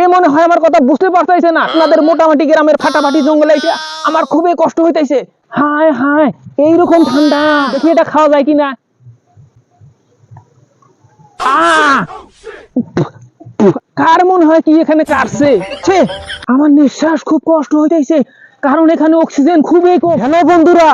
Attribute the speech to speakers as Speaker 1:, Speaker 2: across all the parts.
Speaker 1: এ মনে হয় আমার কথা বুঝতে পারতেছে না। আপনাদের মোটামুটি গ্রামের ফাটাফাটি জঙ্গলে এসে আমার খুবই কষ্ট হইতেছে। হায় হায়, এইরকম ঠান্ডা। দেখি এটা খাওয়া যায় কিনা। কার মনে হয় কি এখানে কাটছে? আমার নিঃশ্বাস খুব কষ্ট হইতেছে। কারণ এখানে অক্সিজেন খুবই কম। হ্যালো বন্ধুরা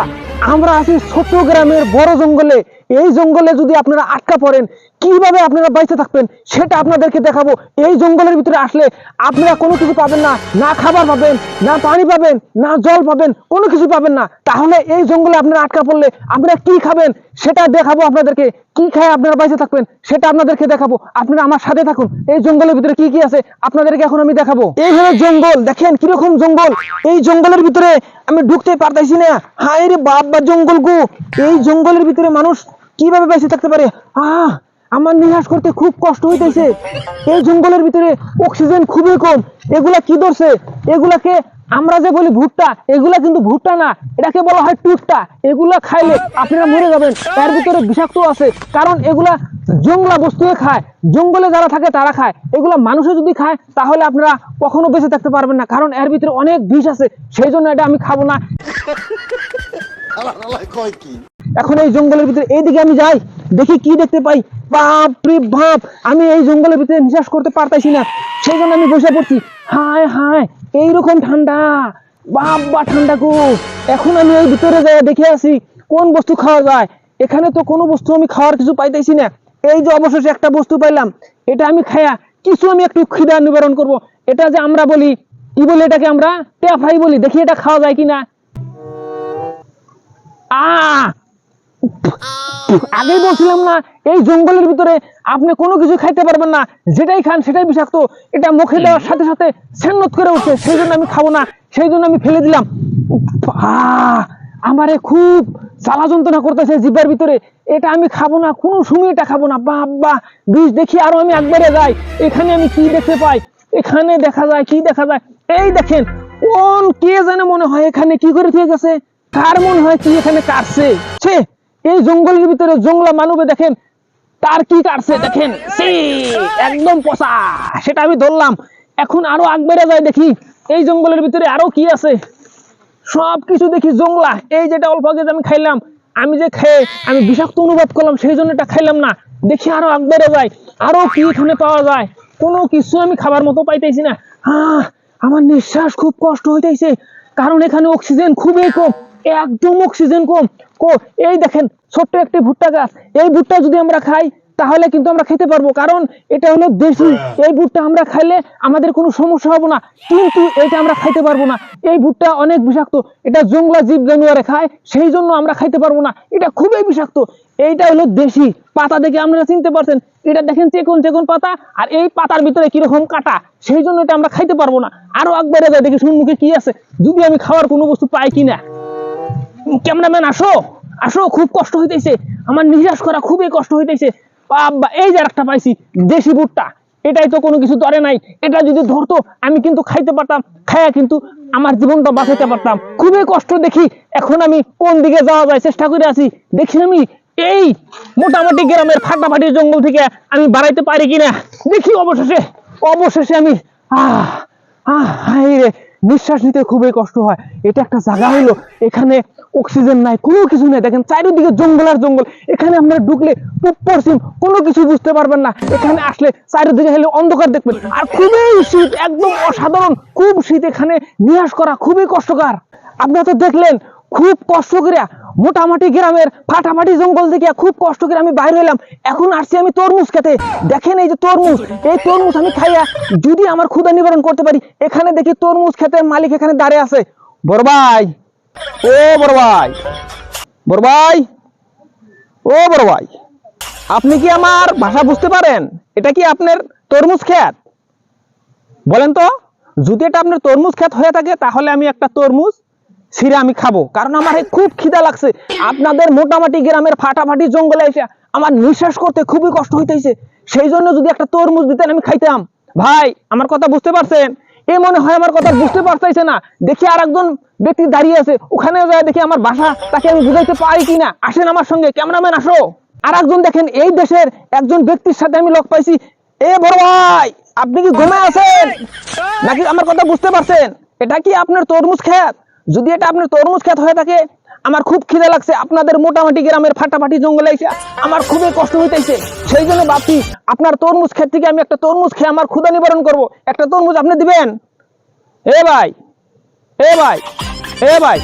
Speaker 1: আমরা আছি ছোট্ট গ্রামের বড় জঙ্গলে। এই জঙ্গলে যদি আপনারা আটকা পড়েন, কীভাবে আপনারা বাইচে থাকবেন সেটা আপনাদেরকে দেখাবো। এই জঙ্গলের ভিতরে আসলে আপনারা কোনো কিছু পাবেন না না খাবার পাবেন, না পানি পাবেন, না জল পাবেন, কোনো কিছু পাবেন না। তাহলে এই জঙ্গলে আপনারা আটকা পড়লে আপনারা কি খাবেন সেটা দেখাবো আপনাদেরকে। কি খায় আপনারা বাইচে থাকবেন সেটা আপনাদেরকে দেখাবো। আপনারা আমার সাথে থাকুন। এই জঙ্গলের ভিতরে কি কি আছে আপনাদেরকে এখন আমি দেখাবো। এই হলো জঙ্গল। দেখেন কীরকম জঙ্গল। এই জঙ্গলের ভিতরে আমি ঢুকতে পারতেছি না। হায় রে বাপ বা জঙ্গল গো। এই জঙ্গলের ভিতরে মানুষ কীভাবে বেঁচে থাকতে পারে? আহ, আমার নিঃশ্বাস করতে খুব কষ্ট হইতেছে। এই জঙ্গলের ভিতরে অক্সিজেন খুবই কম। এগুলা কি ধরছে? এগুলাকে আমরা যে বলি ভুট্টা, এগুলা কিন্তু ভুট্টা না, এটাকে বলা হয় টুকটা এগুলা খাইলে আপনারা মরে যাবেন। এর ভিতরে বিষাক্ত আছে, কারণ এগুলা জঙ্গলা বস্তুয়ে খায়। জঙ্গলে যারা থাকে, তারা খায়। এগুলা মানুষে যদি খায়, তাহলে আপনারা কখনো বেঁচে থাকতে পারবেন না, কারণ এর ভিতরে অনেক বিষ আছে, সেই জন্য এটা আমি খাব না। এখন এই জঙ্গলের ভিতরে, এইদিকে আমি যাই, দেখি কি দেখতে পাই। বাপ বাপ, আমি এই জঙ্গলের ভিতরে নিঃশ্বাস করতে পারতাছি না। সেই জন্য আমি বসে পড়ছি। হায় হায় এইরকম ঠান্ডা। বাপ বা ঠান্ডা গো। এখন আমি এই ভিতরে যাই দেখে আসি, কোন বস্তু খাওয়া যায়? এখানে তো কোনো বস্তু আমি খাওয়ার কিছু পাইতেছি না। এই যে অবশেষে একটা বস্তু পাইলাম, এটা আমি খায়া কিছু আমি একটু খিদা নিবারণ করব। এটা যে আমরা বলি, কি বলি এটাকে আমরা? টেফাই বলি। দেখি এটা খাওয়া যায় কিনা। আহ আগেই বলছিলাম না, এই জঙ্গলের ভিতরে আপনি কোনো কিছু খাইতে পারবেন না। যেটাই খান সেটাই বিষাক্ত। এটা মুখে দেওয়ার সাথে সাথে সেন্নত করে উঠছে। সেই জন্য আমি খাব না। সেই জন্য আমি ফেলে দিলাম। আমারে খুব জ্বালা যন্ত্রণা করতেছে জিব্বার ভিতরে। এটা আমি খাব না, কোনো সময় এটা খাব না। বাবা বিষ দেখি আরও আমি একবারে যাই। এখানে আমি কি দেখতে পাই? এখানে দেখা যায়, কি দেখা যায়? এই দেখেন, কোন কে জানে মনে হয় এখানে কি করে থেকে গেছে? কার মনে হয় কি এখানে কাটছে? এই জঙ্গলের ভিতরে জঙ্গলা মানবে দেখেন, তার কি কাটছে দেখেন সে একদম পচা, সেটা আমি ধরলাম। এখন আরও আগ বেড়ে যায় দেখি, এই জঙ্গলের ভিতরে আরও কি আছে? সব কিছু দেখি জংলা, এই যেটা অল্প আগে আমি খাইলাম, আমি যে খেয়ে আমি বিষাক্ত অনুভব করলাম, সেই জন্য এটা খাইলাম না। দেখি আরও আগ বেড়ে যায়, আরও কি এখানে পাওয়া যায়? কোনো কিছু আমি খাবার মতো পাইতেছি না। আহ, আমার নিঃশ্বাস খুব কষ্ট হইতেছে, কারণ এখানে অক্সিজেন খুবই কম। একদম অক্সিজেন কম। কো, এই দেখেন, ছোট্ট একটি ভুট্টা গাছ। এই ভুট্টা যদি আমরা খাই, তাহলে কিন্তু আমরা খেতে পারব। কারণ এটা হলো দেশি। এই ভুট্টা আমরা খাইলে আমাদের কোনো সমস্যা হবে না। কিন্তু এটা আমরা খাইতে পারব না। এই ভুট্টা অনেক বিষাক্ত। এটা জংলা জীব জানুয়ারে খায়, সেই জন্য আমরা খাইতে পারব না। এটা খুবই বিষাক্ত। এইটা হলো দেশি। পাতা দেখে আপনারা চিনতে পারছেন। এটা দেখেন চেকন চেকন পাতা, আর এই পাতার ভিতরে কীরকম কাটা, সেই জন্য এটা আমরা খাইতে পারব না। আরও একবারে দেখি মুখে কি আছে। যদি আমি খাওয়ার কোনো বস্তু পাই কিনা। ক্যামেরাম্যান, আসো। আসো, খুব কষ্ট হইতেছে। আমার নিঃশ্বাস করা খুবই কষ্ট হইতেছে। বাবা এই যে একটা পাইছি, দেশি ভুট্টা। এটাই তো কোনো কিছু ধরে নাই। এটা যদি ধরতো, আমি কিন্তু খাইতে পারতাম, খায়া কিন্তু আমার জীবনটা বাঁচাইতে পারতাম। খুবই কষ্ট দেখি, এখন আমি কোন দিকে যাওয়া যায় চেষ্টা করে আছি। দেখি আমি, এই মোটামুটি গ্রামের ফাটাফাটি জঙ্গল থেকে আমি বাড়াইতে পারি কিনা? দেখি অবশেষে অবশেষে আমি, আহ আহ রে। নিঃশ্বাস নিতে খুবই কষ্ট হয়। এটা একটা জায়গা হলো এখানে অক্সিজেন নাই, কোনো কিছু নেই। দেখেন, চারিদিকে জঙ্গল আর জঙ্গল। এখানে আমরা ঢুকলে পূব পশ্চিম কোনো কিছু বুঝতে পারবেন না। এখানে আসলে চারিদিকে হেলে অন্ধকার দেখবেন। আর খুবই শীত, একদম অসাধারণ। খুব শীত এখানে নিরাশ করা খুবই কষ্টকর। আপনারা তো দেখলেন, খুব কষ্ট করে মোটামুটি গ্রামের ফাটাফাটি জঙ্গল থেকে খুব কষ্ট করে আমি বাইরে হলাম এখন আসছি আমি তরমুজ খেতে। দেখেন এই যে তরমুজ। এই তরমুজ আমি খাইয়া যদি আমার ক্ষুদা নিবারণ করতে পারি, এখানে দেখি তরমুজ খেতে মালিক এখানে দাঁড়িয়ে আছে। বড় ভাই। ও বড় ভাই। বড় ভাই। ও বড় ভাই। আপনি কি আমার ভাষা বুঝতে পারেন? এটা কি আপনার তরমুজ খেত? বলেন তো। যদি এটা আপনার তরমুজ খেত হয়ে থাকে, তাহলে আমি একটা তরমুজ ছিঁড়ে আমি খাব। কারণ আমার খুব খিদা লাগছে। আপনাদের মোটামুটি গ্রামের ফাটাফাটি জঙ্গলে এসে আমার নিঃশ্বাস করতে খুবই কষ্ট হইতেছে। সেই জন্য যদি একটা তরমুজ দিতেন আমি খাইতাম। ভাই, আমার কথা বুঝতে পারছেন? এ মনে হয় আমার কথা বুঝতে পারতেছে না। দেখি আর একজন ব্যক্তি দাঁড়িয়ে আছে। ওখানে যায় দেখি আমার বাসা। তাকে আমি বুঝাইতে পারি কিনা? আসেন আমার সঙ্গে। ক্যামেরাম্যান, আসো। আর একজন দেখেন, এই দেশের একজন ব্যক্তির সাথে আমি লোক পাইছি। এ বড় ভাই, আপনি কি ঘুমে আছেন? নাকি আমার কথা বুঝতে পারছেন? এটা কি আপনার তরমুজ খেত? যদি এটা আপনার তরমুজ খেত হয়ে থাকে, আমার খুব খিদে লাগছে, আপনাদের মোটামুটি গ্রামের ফাটাফাটি জঙ্গলে এসে আমার খুবই কষ্ট হইতেছে। সেই জন্য ভাবছি, আপনার তরমুজ ক্ষেত থেকে আমি একটা তরমুজ খেয়ে আমার ক্ষুদা নিবারণ করব। একটা তরমুজ আপনি দিবেন? এ ভাই এ ভাই এ ভাই।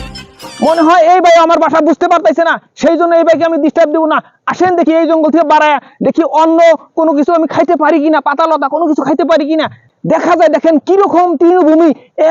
Speaker 1: মনে হয় এই ভাই আমার বাসা বুঝতে পারতেছে না, সেই জন্য এই ভাইকে আমি ডিস্টার্ব দেবো না। আসেন দেখি এই জঙ্গল থেকে বাড়ায়, দেখি অন্য কোনো কিছু আমি খাইতে পারি কিনা পাতা লতা কোনো কিছু খাইতে পারি কিনা। দেখা যায়, দেখেন কীরকম তৃণভূমি,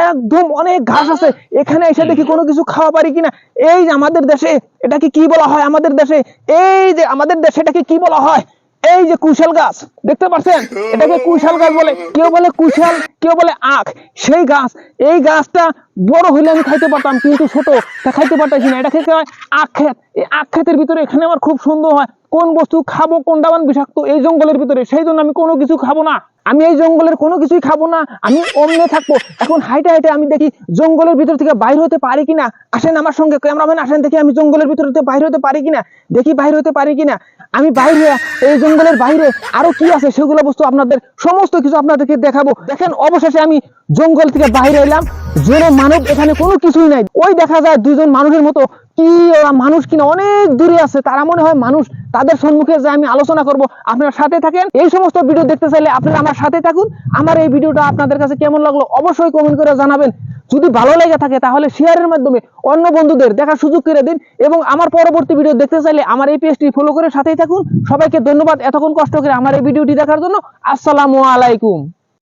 Speaker 1: একদম অনেক ঘাস আছে, এখানে এসে দেখি কোনো কিছু খাওয়া পারি কিনা। এই যে আমাদের দেশে, এটাকে কি বলা হয় আমাদের দেশে? এই যে আমাদের দেশে এটাকে কি বলা হয়? এই যে কুশাল গাছ, দেখতে পাচ্ছেন? এটাকে কুশাল গাছ বলে। কেউ বলে কুশাল, কেউ বলে আখ। সেই গাছ, এই গাছটা বড় হইলে আমি খাইতে পারতাম, কিন্তু ছোট তা খাইতে পারতাছি না। এটাকে কি হয় আখ ক্ষেত। এই আখ ক্ষেতের ভিতরে এখানে আমার খুব সুন্দর হয়, কোন বস্তু খাব, কোনটা মান বিষাক্ত, এই জঙ্গলের ভিতরে। সেই জন্য আমি কোনো কিছু খাব না। আমি এই জঙ্গলের কোনো কিছুই খাব না, আমি অমনে থাকব। এখন হাইটে হাইটে আমি দেখি জঙ্গলের ভিতর থেকে বাইর হতে পারি কিনা? আসেন আমার সঙ্গে, ক্যামেরাম্যান আসেন দেখি আমি জঙ্গলের ভিতর থেকে বাইর হতে পারি কিনা? দেখি বাইর হতে পারি কিনা? আমি বাইরে এই জঙ্গলের বাইরে আরও কি আছে সেগুলো বস্তু আপনাদের, সমস্ত কিছু আপনাদেরকে দেখাবো। দেখেন অবশেষে আমি জঙ্গল থেকে বাইরে এলাম। যেন মানব এখানে কোনো কিছুই নাই। ওই দেখা যায় দুইজন মানুষের মতো কি মানুষ কিনা অনেক দূরে আছে। তারা মনে হয় মানুষ। তাদের সম্মুখে যে আমি আলোচনা করব, আপনারা সাথে থাকেন। এই সমস্ত ভিডিও দেখতে চাইলে আপনারা আমার সাথে থাকুন। আমার এই ভিডিওটা আপনাদের কাছে কেমন লাগল অবশ্যই কমেন্ট করে জানাবেন। যদি ভালো লেগে থাকে তাহলে শেয়ারের মাধ্যমে অন্য বন্ধুদের দেখার সুযোগ করে দিন এবং আমার পরবর্তী ভিডিও দেখতে চাইলে আমার এই পেজটি ফলো করে সাথেই থাকুন। সবাইকে ধন্যবাদ এতক্ষণ কষ্ট করে আমার এই ভিডিওটি দেখার জন্য। আসসালামু আলাইকুম।